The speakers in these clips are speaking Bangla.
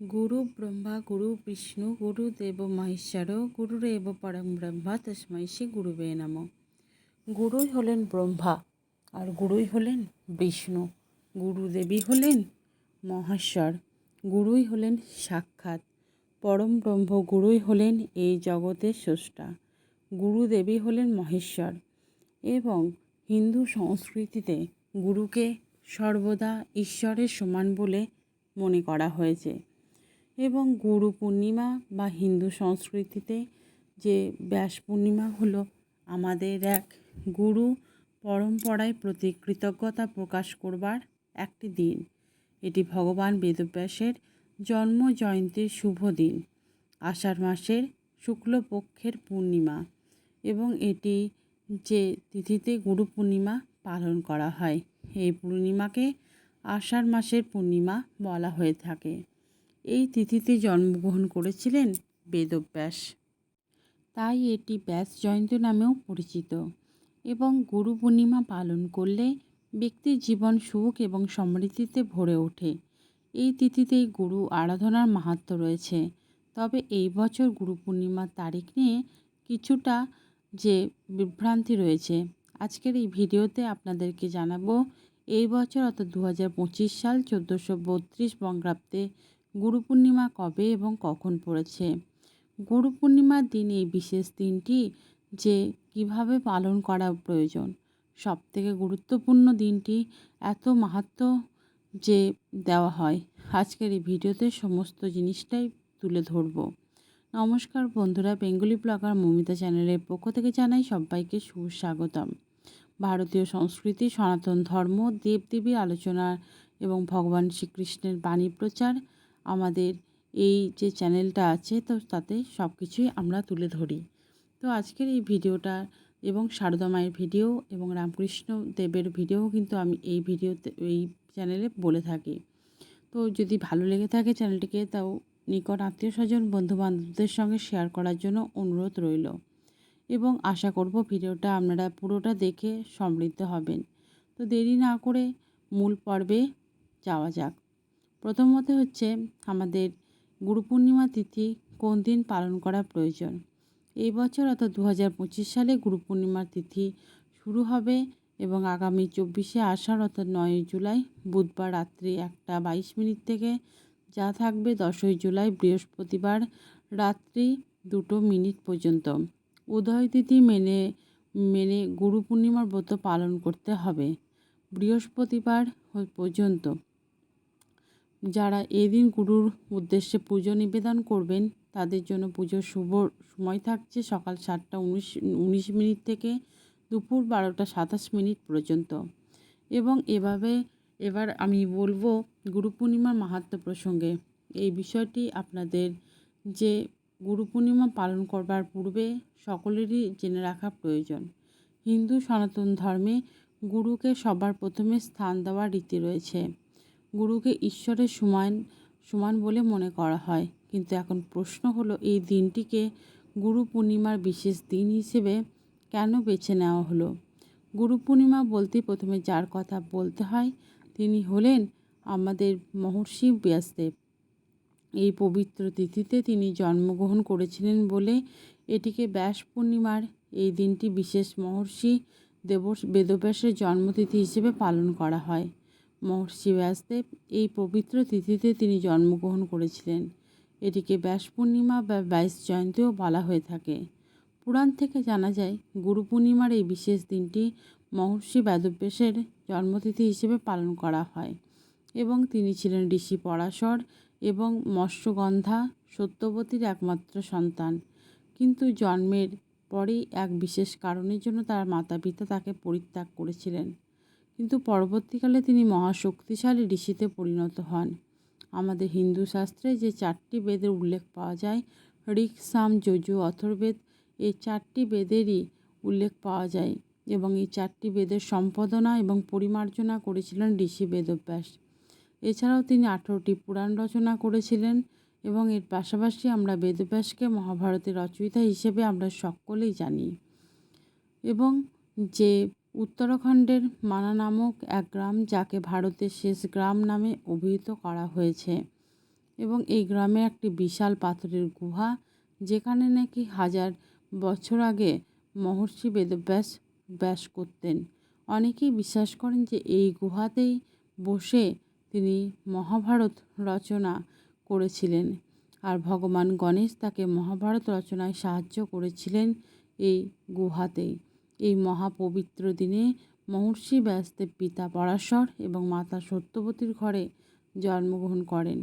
গুরু ব্রহ্মা গুরু বিষ্ণু গুরুদেব মহেশ্বর গুরুরেব পরম ব্রহ্মা তস্মৈ শ্রী গুরুবে নাম গুরুই হলেন ব্রহ্মা আর গুরুই হলেন বিষ্ণু গুরুদেবী হলেন মহেশ্বর গুরুই হলেন সাক্ষাৎ পরম ব্রহ্ম গুরুই হলেন এই জগতের স্রষ্টা গুরুদেবী হলেন মহেশ্বর এবং হিন্দু সংস্কৃতিতে গুরুকে সর্বদা ঈশ্বরের সমান বলে মনে করা হয়েছে। এবং গুরু পূর্ণিমা বা হিন্দু সংস্কৃতিতে যে ব্যাস পূর্ণিমা হলো আমাদের এক গুরু পরম্পরায় প্রতি কৃতজ্ঞতা প্রকাশ করবার একটি দিন। এটি ভগবান বেদব্যাসের জন্ম জয়ন্তীর শুভ দিন, আষাঢ় মাসের শুক্লপক্ষের পূর্ণিমা এবং এটি যে তিথিতে গুরু পূর্ণিমা পালন করা হয়, এই পূর্ণিমাকে আষাঢ় মাসের পূর্ণিমা বলা হয়ে থাকে। এই তিথিতে জন্মগ্রহণ করেছিলেন বেদব্যাস। তাই এটি ব্যাস জয়ন্তী নামেও পরিচিত এবং গুরু পূর্ণিমা পালন করলে ব্যক্তির জীবন সুখ এবং সমৃদ্ধিতে ভরে ওঠে। এই তিথিতেই গুরু আরাধনার মাহাত্ম্য রয়েছে। তবে এই বছর গুরু পূর্ণিমার তারিখ নিয়ে কিছুটা যে বিভ্রান্তি রয়েছে, আজকের এই ভিডিওতে আপনাদেরকে জানাব, এই বছর অর্থাৎ দু হাজার পঁচিশ সাল চোদ্দোশো বত্রিশ বঙ্গাব্দে গুরু পূর্ণিমা কবে এবং কখন পড়েছে? গুরু পূর্ণিমার দিন এই বিশেষ দিনটি যে কীভাবে পালন করা প্রয়োজন? সব থেকে গুরুত্বপূর্ণ দিনটি এত মাহাত্ম যে দেওয়া হয়। আজকের এই ভিডিওতে সমস্ত জিনিসটাই তুলে ধরব। নমস্কার বন্ধুরা, বেঙ্গলি ব্লগার মমিতা চ্যানেলের পক্ষ থেকে জানাই সবাইকে সুস্বাগতম। ভারতীয় সংস্কৃতি, সনাতন ধর্ম দেবদেবী আলোচনা এবং ভগবান শ্রীকৃষ্ণের বাণী প্রচার আমাদের এই যে চ্যানেলটা আছে, তো তাতে সব কিছুই আমরা তুলে ধরি। তো আজকের এই ভিডিওটা এবং সারদা মায়ের ভিডিও এবং রামকৃষ্ণ দেবের ভিডিও কিন্তু আমি এই ভিডিওতে, এই চ্যানেলে বলে থাকি। তো যদি ভালো লেগে থাকে চ্যানেলটিকে তাও নিকট আত্মীয় স্বজন, বন্ধুবান্ধবদের সঙ্গে শেয়ার করার জন্য অনুরোধ রইল। এবং আশা করব ভিডিওটা আপনারা পুরোটা দেখে সমৃদ্ধ হবেন। তো দেরি না করে মূল পর্বে যাওয়া যাক। প্রথমত হচ্ছে আমাদের গুরু পূর্ণিমা তিথি কোন দিন পালন করা প্রয়োজন? এই বছর অর্থাৎ দু হাজার পঁচিশ সালে গুরু পূর্ণিমার তিথি শুরু হবে এবং আগামী চব্বিশে আষাঢ় অর্থাৎ নয়ই জুলাই বুধবার রাত্রি একটা বাইশ মিনিট থেকে যা থাকবে দশই জুলাই বৃহস্পতিবার রাত্রি দুটো মিনিট পর্যন্ত। উদয় তিথি মেনে মেনে গুরু পূর্ণিমার ব্রত পালন করতে হবে। বৃহস্পতিবার পর্যন্ত। যারা এদিন গুরুর উদ্দেশ্যে পুজো নিবেদন করবেন, তাদের জন্য পুজোর শুভ সময় থাকছে সকাল সাতটা উনিশ উনিশ মিনিট থেকে দুপুর বারোটা সাতাশ মিনিট পর্যন্ত। এবং এভাবে এবার আমি বলব গুরু পূর্ণিমার মাহাত্ম প্রসঙ্গে। এই বিষয়টি আপনাদের যে গুরু পূর্ণিমা পালন করবার পূর্বে সকলেরই জেনে রাখা প্রয়োজন। হিন্দু সনাতন ধর্মে গুরুকে সবার প্রথমে স্থান দেওয়ার রীতি রয়েছে। গুরুকে ঈশ্বরের সমান সমান বলে মনে করা হয়। কিন্তু এখন প্রশ্ন হলো, এই দিনটিকে গুরু পূর্ণিমার বিশেষ দিন হিসেবে কেন বেছে নেওয়া হলো? গুরু পূর্ণিমা বলতে প্রথমে যার কথা বলতে হয়, তিনি হলেন আমাদের মহর্ষি ব্যাসদেব। এই পবিত্র তিথিতে তিনি জন্মগ্রহণ করেছিলেন বলে এটিকে ব্যাস পূর্ণিমার এই দিনটি বিশেষ মহর্ষি দেব বেদব্যাসের জন্মতিথি হিসেবে পালন করা হয়। মহর্ষি ব্যাসদেব এই পবিত্র তিথিতে তিনি জন্মগ্রহণ করেছিলেন। এটিকে ব্যাস পূর্ণিমা বা ব্যাস জয়ন্তীও বলা হয়ে থাকে। পুরাণ থেকে জানা যায়, গুরু পূর্ণিমার এই বিশেষ দিনটি মহর্ষি বেদব্যাসের জন্মতিথি হিসেবে পালন করা হয় এবং তিনি ছিলেন ঋষি পরাশর এবং মৎস্যগন্ধা সত্যবতীর একমাত্র সন্তান। কিন্তু জন্মের পরেই এক বিশেষ কারণের জন্য তার মাতা পিতা তাকে পরিত্যাগ করেছিলেন। কিন্তু পরবর্তীকালে তিনি মহাশক্তিশালী ঋষিতে পরিণত হন। আমাদের হিন্দু শাস্ত্রে যে চারটি বেদের উল্লেখ পাওয়া যায়, ঋক, সাম, যজু, অথর্বেদ, এই চারটি বেদেরই উল্লেখ পাওয়া যায় এবং এই চারটি বেদের সম্পাদনা এবং পরিমার্জনা করেছিলেন ঋষি বেদব্যাস। এছাড়াও তিনি আঠেরোটি পুরাণ রচনা করেছিলেন এবং এর পাশাপাশি আমরা বেদব্যাসকে মহাভারতের রচয়িতা হিসেবে আমরা সকলেই জানি। এবং যে উত্তরাখণ্ডের মানা নামক এক গ্রাম, যাকে ভারতের শেষ গ্রাম নামে অভিহিত করা হয়েছে এবং এই গ্রামে একটি বিশাল পাথরের গুহা, যেখানে নাকি হাজার বছর আগে মহর্ষি বেদব্যাস ব্যাস করতেন। অনেকেই বিশ্বাস করেন যে এই গুহাতেই বসে তিনি মহাভারত রচনা করেছিলেন আর ভগবান গণেশ তাকে মহাভারত রচনায় সাহায্য করেছিলেন এই গুহাতেই। এই মহাপবিত্র দিনে মহর্ষি ব্যাসদেব পিতা পরাশর এবং মাতা সত্যবতীর ঘরে জন্মগ্রহণ করেন।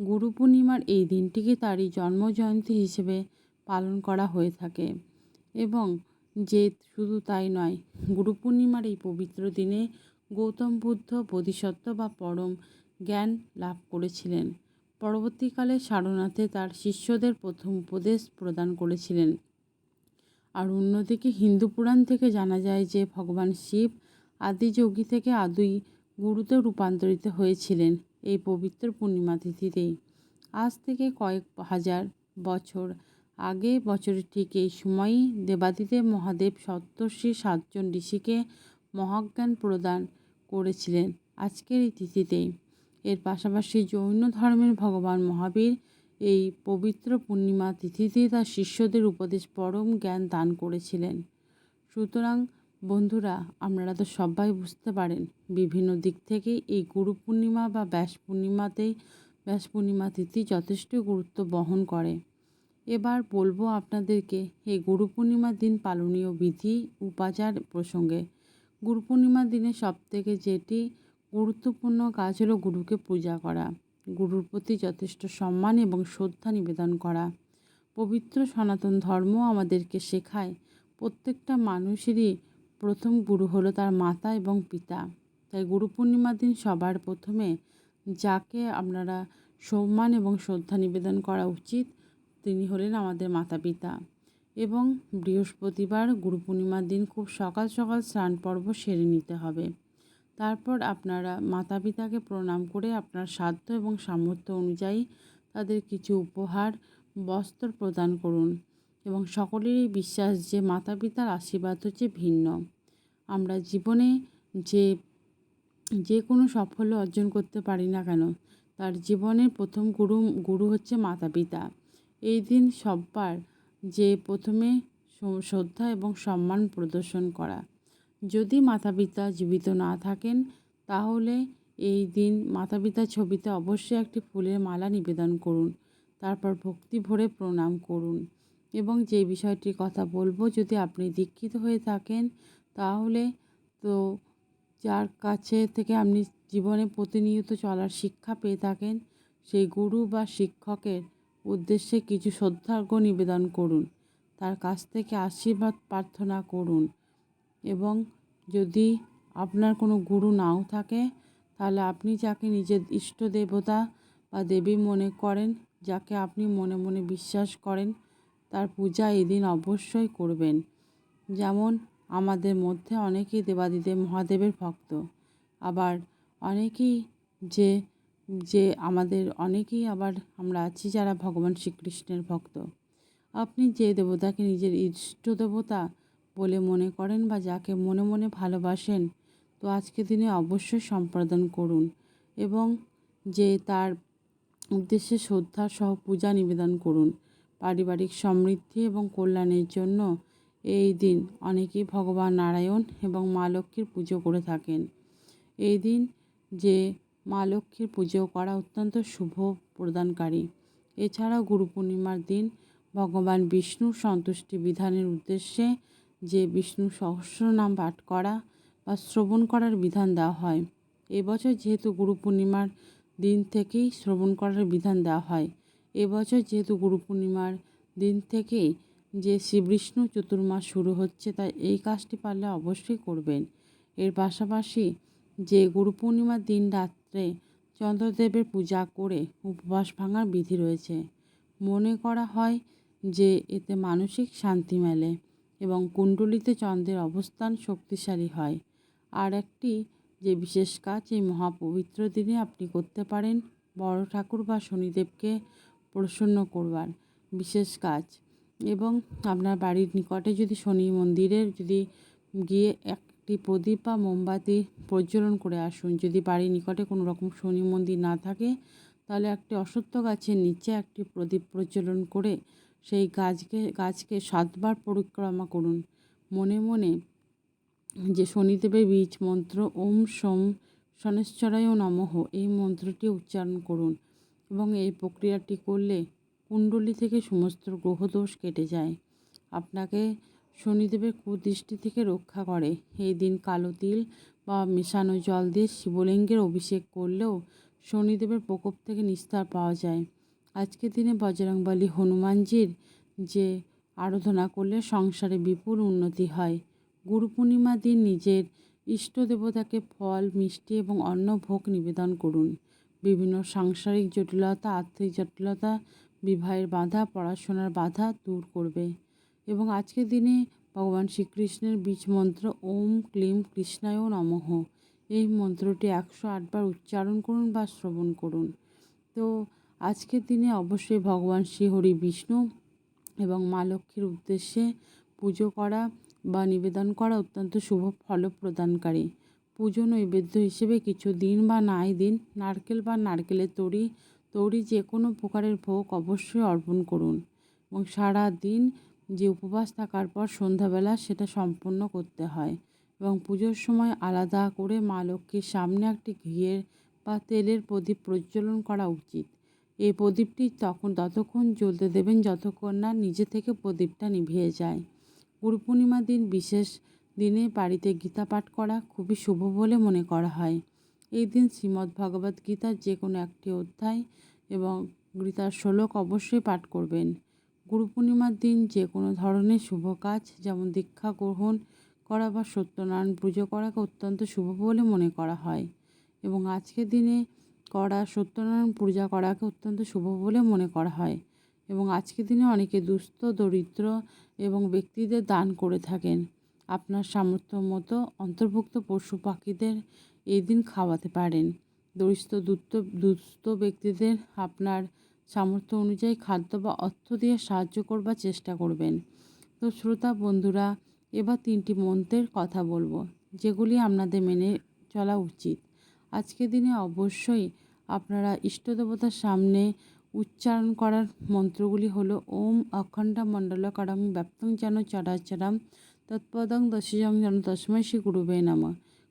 গুরু পূর্ণিমার এই দিনটিকে তারই জন্মজয়ন্তী হিসেবে পালন করা হয়ে থাকে এবং যে শুধু তাই নয়, গুরু পূর্ণিমার এই পবিত্র দিনে গৌতম বুদ্ধ, বোধিসত্ত্ব বা পরম জ্ঞান লাভ করেছিলেন। পরবর্তীকালে সারনাথে তার শিষ্যদের প্রথম উপদেশ প্রদান করেছিলেন। আর অন্যদিকে হিন্দু পুরাণ থেকে জানা যায় যে ভগবান শিব আদি যোগী থেকে আদুই গুরুতে রূপান্তরিত হয়েছিলেন এই পবিত্র পূর্ণিমা তিথিতেই আজ থেকে কয়েক হাজার বছর আগে বছরের ঠিক এই সময়ই দেবাদিদেব মহাদেব সপ্তর্ষি সাতজন ঋষিকে মহাজ্ঞান প্রদান করেছিলেন আজকের এই তিথিতেই এর পাশাপাশি জৈন ধর্মের ভগবান মহাবীর এই পবিত্র পূর্ণিমা তিথিতে তার শিষ্যদের উপদেশ পরম জ্ঞান দান করেছিলেন। সুতরাং, বন্ধুরা, আপনারা তো সবাই বুঝতে পারেন, বিভিন্ন দিক থেকে এই গুরু পূর্ণিমা বা ব্যাস পূর্ণিমাতেই ব্যাস পূর্ণিমা তিথি যথেষ্ট গুরুত্ব বহন করে। এবার বলব আপনাদেরকে, এই গুরু পূর্ণিমার দিন পালনীয় বিধি, উপাচার প্রসঙ্গে। গুরু পূর্ণিমার দিনে সবথেকে যেটি গুরুত্বপূর্ণ কাজ হলো গুরুকে পূজা করা। গুরুর প্রতি যথেষ্ট সম্মান এবং শ্রদ্ধা নিবেদন করা। পবিত্র সনাতন ধর্ম আমাদেরকে শেখায়, প্রত্যেকটা মানুষেরই প্রথম গুরু হলো তার মাতা এবং পিতা। তাই গুরু পূর্ণিমার দিন সবার প্রথমে যাকে আপনারা সম্মান এবং শ্রদ্ধা নিবেদন করা উচিত, তিনি হলেন আমাদের মাতা পিতা। এবং বৃহস্পতিবার গুরু পূর্ণিমার দিন খুব সকাল সকাল স্নান পর্ব সেরে নিতে হবে। তারপর আপনারা মাতা পিতাকে প্রণাম করে আপনার সাধ্য এবং সামর্থ্য অনুযায়ী তাদের কিছু উপহার, বস্ত্র প্রদান করুন এবং সকলেরই বিশ্বাস যে মাতা পিতার আশীর্বাদ হচ্ছে ভিন্ন। আমরা জীবনে যে যে কোনো সাফল্য অর্জন করতে পারি না কেন, তার জীবনের প্রথম গুরু গুরু হচ্ছে মাতা পিতা এই দিন সব্বার যে প্রথমে শ্রদ্ধা এবং সম্মান প্রদর্শন করা। যদি মাতা পিতা জীবিত না থাকেন, তাহলে এই দিন মাতা পিতার ছবিতে অবশ্যই একটি ফুলের মালা নিবেদন করুন। তারপর ভক্তি ভরে প্রণাম করুন। এবং যে বিষয়টির কথা বলব, যদি আপনি দীক্ষিত হয়ে থাকেন, তাহলে তো যার কাছে থেকে আপনি জীবনে প্রতিনিয়ত চলার শিক্ষা পেয়ে থাকেন, সেই গুরু বা শিক্ষকের উদ্দেশ্যে কিছু শ্রদ্ধার্ঘ্য নিবেদন করুন। তার কাছ থেকে আশীর্বাদ প্রার্থনা করুন। এবং যদি আপনার কোনো গুরু নাও থাকে, তাহলে আপনি যাকে নিজের ইষ্ট দেবতা বা দেবী মনে করেন, যাকে আপনি মনে মনে বিশ্বাস করেন, তার পূজা এদিন অবশ্যই করবেন। যেমন আমাদের মধ্যে অনেকেই দেবাদিদেব মহাদেবের ভক্ত, আবার অনেকেই যে যে আমাদের, অনেকেই আবার আমরা আছি যারা ভগবান শ্রীকৃষ্ণের ভক্ত। আপনি যে দেবতাকে নিজের ইষ্ট দেবতা বলে মনে করেন বা যাকে মনে মনে ভালোবাসেন, তো আজকে দিনে অবশ্যই সম্পাদন করুন এবং যে তার উদ্দেশ্যে শ্রদ্ধা সহ পূজা নিবেদন করুন। পারিবারিক সমৃদ্ধি এবং কল্যাণের জন্য এই দিন অনেকেই ভগবান নারায়ণ এবং মা লক্ষ্মীর পুজো করে থাকেন। এই দিন যে মা লক্ষ্মীর পুজো করা অত্যন্ত শুভ প্রদানকারী। এছাড়াও গুরু পূর্ণিমার দিন ভগবান বিষ্ণুর সন্তুষ্টি বিধানের উদ্দেশ্যে যে বিষ্ণু সহস্র নাম পাঠ করা বা শ্রবণ করার বিধান দেওয়া হয়। এবছর যেহেতু গুরু পূর্ণিমার দিন থেকেই শ্রবণ করার বিধান দেওয়া হয়, এবছর যেহেতু গুরু পূর্ণিমার দিন থেকেই যে শ্রী বিষ্ণু চতুর্মাস শুরু হচ্ছে তাই এই কাজটি পারলে অবশ্যই করবেন। এর পাশাপাশি যে গুরু পূর্ণিমার দিন রাত্রে চন্দ্রদেবের পূজা করে উপবাস ভাঙার বিধি রয়েছে। মনে করা হয় যে এতে মানসিক শান্তি মেলে। এবং কুণ্ডলিতে চন্দ্রের অবস্থান শক্তিশালী হয়। আর একটি যে বিশেষ কাজ এই মহাপবিত্র দিনে আপনি করতে পারেন, বড় ঠাকুর বা শনিদেবকে প্রসন্ন করবার বিশেষ কাজ। এবং আপনার বাড়ির নিকটে যদি শনি মন্দিরের যদি গিয়ে একটি প্রদীপ বা মোমবাতি প্রজ্বলন করে আসুন, যদি বাড়ির নিকটে কোনো রকম শনি মন্দির না থাকে, তাহলে একটি অশ্বত্থ গাছের নিচে একটি প্রদীপ প্রজ্বলন করে সেই গাছকে গাছকে সাতবার পরিক্রমা করুন। মনে মনে যে শনিদেবের বীজ মন্ত্র ওম সোম শনেশ্বরায় নমঃ, এই মন্ত্রটি উচ্চারণ করুন এবং এই প্রক্রিয়াটি করলে কুণ্ডলী থেকে সমস্ত গ্রহদোষ কেটে যায়। আপনাকে শনিদেবের কুদৃষ্টি থেকে রক্ষা করে। এই দিন কালো তিল বা মেশানো জল দিয়ে শিবলিঙ্গের অভিষেক করলেও শনিদেবের প্রকোপ থেকে নিস্তার পাওয়া যায়। আজকের দিনে বজরংবলী হনুমানজির যে আরাধনা করলে সংসারে বিপুল উন্নতি হয়। গুরু পূর্ণিমা দিন নিজের ইষ্ট দেবতাকে ফল, মিষ্টি এবং অন্ন ভোগ নিবেদন করুন। বিভিন্ন সাংসারিক জটিলতা, আর্থিক জটিলতা, বিবাহের বাধা, পড়াশোনার বাধা দূর করবে। এবং আজকের দিনে ভগবান শ্রীকৃষ্ণের বীজ মন্ত্র ওম ক্লিম কৃষ্ণায় নমঃ। এই মন্ত্রটি একশো আটবার উচ্চারণ করুন বা শ্রবণ করুন। তো আজকের দিনে অবশ্যই ভগবান শ্রীহরি বিষ্ণু এবং মা লক্ষ্মীর উদ্দেশ্যে পুজো করা বা নিবেদন করা অত্যন্ত শুভ ফল প্রদানকারী। পুজো নৈবেদ্য হিসেবে কিছু দিন বা নাই দিন নারকেল বা নারকেলের তৈরি তৈরি যে কোনো প্রকারের ভোগ অবশ্যই অর্পণ করুন এবং সারা দিন যে উপবাস থাকার পর সন্ধ্যাবেলা সেটা সম্পন্ন করতে হয় এবং পুজোর সময় আলাদা করে মা লক্ষ্মীর সামনে একটি ঘিয়ের বা তেলের প্রদীপ প্রজ্বলন করা উচিত। এই প্রদীপটি তখন ততক্ষণ জ্বলতে দেবেন যতক্ষণ না নিজে থেকে প্রদীপটা নিভিয়ে যায়। গুরু পূর্ণিমার দিন, বিশেষ দিনে বাড়িতে গীতা পাঠ করা খুবই শুভ বলে মনে করা হয়। এই দিন শ্রীমদ্ ভগবদ্ গীতার যে কোনো একটি অধ্যায় এবং গীতার শ্লোক অবশ্যই পাঠ করবেন। গুরু পূর্ণিমার দিন যে কোনো ধরনের শুভ কাজ, যেমন দীক্ষা গ্রহণ করা বা সত্যনারায়ণ পুজো করাকে অত্যন্ত শুভ বলে মনে করা হয়। এবং আজকের দিনে করা, সত্যনারায়ণ পূজা করাকে অত্যন্ত শুভ বলে মনে করা হয় এবং আজকের দিনে অনেকে দুস্থ, দরিদ্র এবং ব্যক্তিদের দান করে থাকেন। আপনার সামর্থ্য মতো অন্তর্ভুক্ত পশু পাখিদের এই দিন খাওয়াতে পারেন। দরিদ্র দুস্থ দুস্থ ব্যক্তিদের আপনার সামর্থ্য অনুযায়ী খাদ্য বা অর্থ দিয়ে সাহায্য করবার চেষ্টা করবেন। তো শ্রোতা বন্ধুরা, এবার তিনটি মন্ত্রের কথা বলব, যেগুলি আপনাদের মেনে চলা উচিত। আজকের দিনে অবশ্যই আপনারা ইষ্ট দেবতার সামনে উচ্চারণ করার মন্ত্রগুলি হলো, ওম অখণ্ড মণ্ডলকারং ব্যাপ্তং যেন চরাচরম তৎপদং দশজং যেন তস্মৈ শ্রী গুরুবে নম।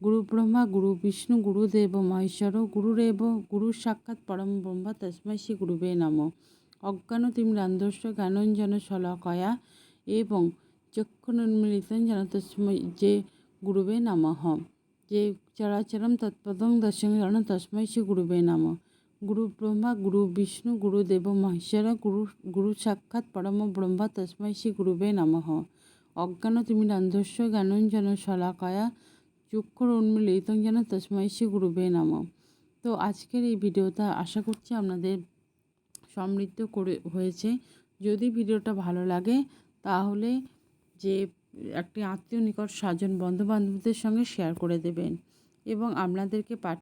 গুরু ব্রহ্মা, গুরু বিষ্ণু গুরুদেব মহেশ্বর গুরুরেব গুরু সাক্ষাৎ পরম ব্রহ্মা তস্মৈ শ্রী গুরুবে নম। অজ্ঞান তিমিরান্ধস্য জ্ঞানঞ্জন শলকয়া এবং চক্ষুনুন্মিলিতং যেন তস্মৈ, যে গুরুবে নমঃ। যে চরাচরম তৎপদং দশম যেন তস্মৈ শ্রী গুরুবে নাম। গুরু ব্রহ্মা, গুরু বিষ্ণু গুরুদেব মহেশ্বর, গুরু গুরু সাক্ষাৎ পরম ব্রহ্মা তস্মৈ শ্রী গুরুবে নমঃ। অজ্ঞান তিমিরান্ধস্য জ্ঞানঞ্জন শলাকায়া, চক্ষুর উন্মিলিতং যেন তস্মৈ শ্রী গুরুবে নাম। তো আজকের এই ভিডিওটা আশা করছি আপনাদের সমৃদ্ধ করে হয়েছে। যদি ভিডিওটা ভালো লাগে, তাহলে যে একটি আত্মীয় নিকট স্বজন বন্ধুবান্ধবদের সঙ্গে শেয়ার করে দেবেন এবং আপনাদেরকে পাঠ